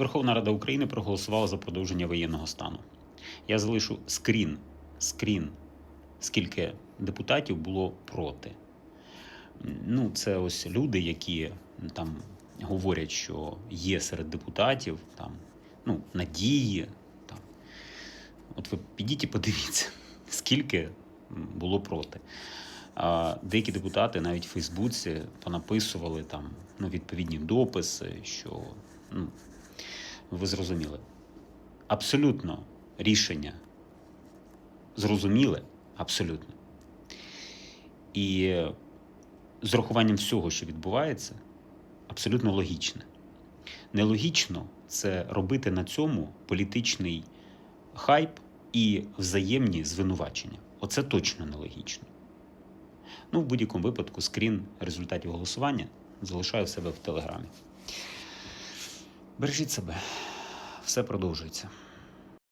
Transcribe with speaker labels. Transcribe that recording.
Speaker 1: Верховна Рада України проголосувала за продовження воєнного стану. Я залишу скрін, скрін, скільки депутатів було проти. Ну, це ось люди, які там говорять, що є серед депутатів там, ну, надії. Там. От ви підіть і подивіться, скільки було проти. А деякі депутати навіть в Фейсбуці понаписували там ну, відповідні дописи, що ну, ви зрозуміли. Абсолютно рішення зрозуміле, абсолютно. І з урахуванням всього, що відбувається, абсолютно логічне. Нелогічно це робити на цьому політичний хайп і взаємні звинувачення. Оце точно нелогічно. Ну, в будь-якому випадку, скрін результатів голосування залишаю себе в телеграмі. Бережіть себе, все продовжується.